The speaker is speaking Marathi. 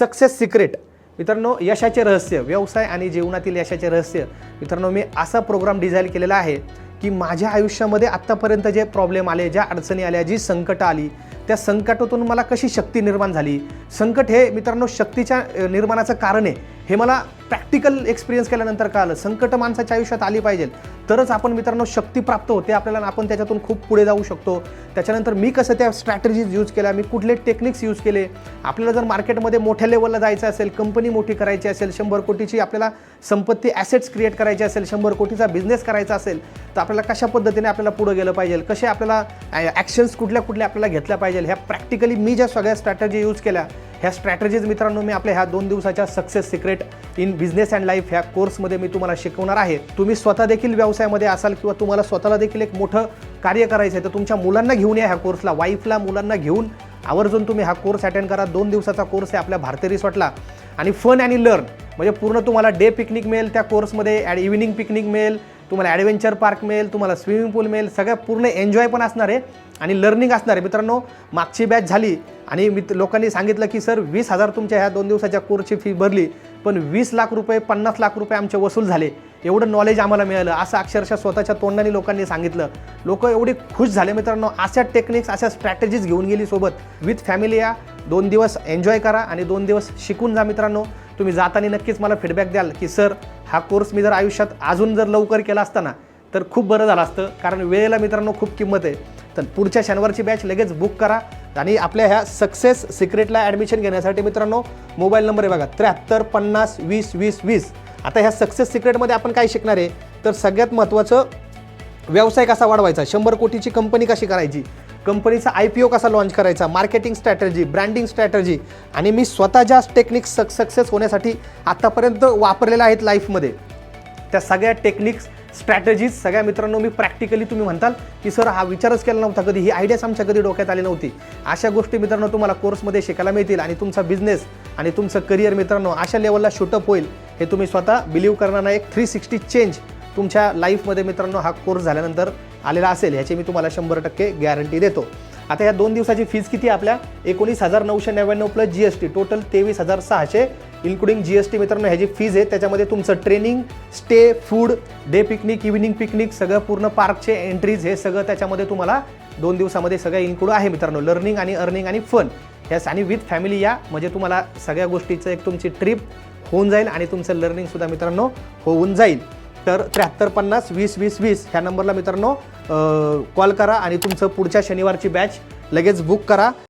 Success secret. मित्रांनो यशाचे रहस्य व्यवसाय आणि जीवनातील यशाचे रहस्य. मित्रांनो मी असा प्रोग्राम डिझाईन केलेला आहे की माझ्या आयुष्यामध्ये आत्तापर्यंत जे प्रॉब्लेम आले ज्या अडचणी आल्या जी संकटं आली त्या संकटातून मला कशी शक्ती निर्माण झाली? संकट हे मित्रांनो शक्तीच्या निर्माणाचं कारण आहे. हे मला प्रॅक्टिकल एक्सपिरियन्स केल्यानंतर कळालं. संकट माणसाच्या आयुष्यात आली पाहिजे. तरच आपण मित्रांनो शक्ती प्राप्त होते. आपल्याला आपण त्याच्यातून खूप पुढे जाऊ शकतो. त्याच्यानंतर मी कसं त्या स्ट्रॅटेजीज यूज केल्या? मी कुठले टेक्निक्स यूज केले? आपल्याला जर मार्केटमध्ये मोठ्या लेवलला जायचं असेल कंपनी मोठी करायची असेल शंभर कोटीची आपल्याला संपत्ती ॲसेट्स क्रिएट करायची असेल शंभर कोटीचा बिझनेस करायचा असेल तर आपल्याला कशा पद्धतीने आपल्याला पुढे गेलं पाहिजे? कसे आपल्याला ॲक्शन्स कुठल्या कुठल्या आपल्याला घेतल्या पाहिजे? ह्या प्रॅक्टिकली मी ज्या सगळ्या स्ट्रॅटेजी यूज केल्या ह्या स्ट्रॅटेजीज मित्रांनो मी आपल्या ह्या दोन दिवसाच्या success secret in business and life ह्या कोर्समध्ये मी तुम्हाला शिकवणार आहे. तुम्ही स्वतः देखील व्यवसायामध्ये असाल किंवा तुम्हाला स्वतःला देखील एक मोठं कार्य करायचं आहे तर तुमच्या मुलांना घेऊन या ह्या कोर्सला वाईफला मुलांना घेऊन आवर्जून तुम्ही हा कोर्स अटेंड करा. दोन दिवसाचा कोर्स आहे आपल्या भारतीय रिसॉर्टला. आणि फन आणि लर्न म्हणजे पूर्ण तुम्हाला डे पिकनिक मिळेल त्या कोर्समध्ये ॲड इव्हिनिंग पिकनिक मिळेल. तुम्हाला ॲडव्हेंचर पार्क मिळेल तुम्हाला स्विमिंग पूल मिळेल सगळं पूर्ण एन्जॉय पण असणार आहे आणि लर्निंग असणार आहे. मित्रांनो मागची बॅच झाली आणि मित्र लोकांनी सांगितलं की सर वीस हजार तुमच्या ह्या दोन दिवसाच्या कोर्सची फी भरली पण वीस लाख रुपये पन्नास लाख रुपये आमचे वसूल झाले. एवढं नॉलेज आम्हाला मिळालं. असं अक्षरशः स्वतःच्या तोंडाने लोकांनी सांगितलं. लोक एवढी खुश झाले मित्रांनो. अशा टेक्निक्स अशा स्ट्रॅटेजीज घेऊन गेली सोबत. विथ फॅमिली या दोन दिवस एन्जॉय करा आणि दोन दिवस शिकून जा मित्रांनो. तुम्ही जाताना नक्कीच मला फीडबॅक द्याल की सर हा कोर्स मी जर आयुष्यात अजून जर लवकर केला असताना तर खूप बरं झालं असतं. कारण वेळेला मित्रांनो खूप किंमत आहे. तर पुढच्या शनिवारची बॅच लगेच बुक करा आणि आपल्या ह्या सक्सेस सिक्रेटला ॲडमिशन घेण्यासाठी मित्रांनो मोबाईल नंबर आहे बघा त्र्याहत्तर पन्नास वीस वीस वीस. आता ह्या सक्सेस सिक्रेटमध्ये आपण काय शिकणार आहे? तर सगळ्यात महत्त्वाचं व्यवसाय कसा वाढवायचा? शंभर कोटीची कंपनी कशी करायची? कंपनीचा आय पी ओ कसा लॉन्च करायचा? मार्केटिंग स्ट्रॅटर्जी ब्रँडिंग स्ट्रॅटर्जी आणि मी स्वतः ज्या टेक्निक्स सक सक्सेस होण्यासाठी आत्तापर्यंत वापरलेल्या आहेत लाईफमध्ये त्या सगळ्या टेक्निक्स स्ट्रॅटजीज सगळ्या मित्रांनो मी प्रॅक्टिकली तुम्ही म्हणताल की सर हा विचारच केला नव्हता कधी. ही आयडियाच आमच्या कधी डोक्यात आली नव्हती. अशा गोष्टी मित्रांनो तुम्हाला कोर्समध्ये शिकायला मिळतील आणि तुमचा बिझनेस आणि तुमचं करिअर मित्रांनो अशा लेवलला शूटअप होईल हे तुम्ही स्वतः बिलीव्ह करणारा एक थ्री सिक्स्टी चेंज तुमच्या लाईफमध्ये मित्रांनो हा कोर्स झाल्यानंतर आलेला असेल ह्याची मी तुम्हाला शंभर टक्के गॅरंटी देतो. आता या दोन दिवसाची फीज किती आहे आपल्या? एकोणीस हजार नऊशे नव्याण्णव plus G S T total तेवीस हजार सहाशे इन्क्लुडिंग जी एस टी मित्रांनो ह्याची फीज आहे. त्याच्यामध्ये तुमचं training stay food day picnic evening picnic सगळं पूर्ण पार्कचे एंट्रीज हे सगळं त्याच्यामध्ये तुम्हाला दोन दिवसामध्ये सगळं इन्क्लूड आहे मित्रांनो. लर्निंग आणि अर्निंग आणि फन ह्या आणि विथ फॅमिली या म्हणजे तुम्हाला सगळ्या गोष्टीचं एक तुमची ट्रिप होऊन जाईल आणि तुमचं लर्निंगसुद्धा मित्रांनो होऊन जाईल. तर त्र्याहत्तर पन्नास वीस वीस वीस ह्या नंबरला मित्रांनो कॉल करा आणि तुमचं पुढच्या शनिवारची बॅच लगेच बुक करा.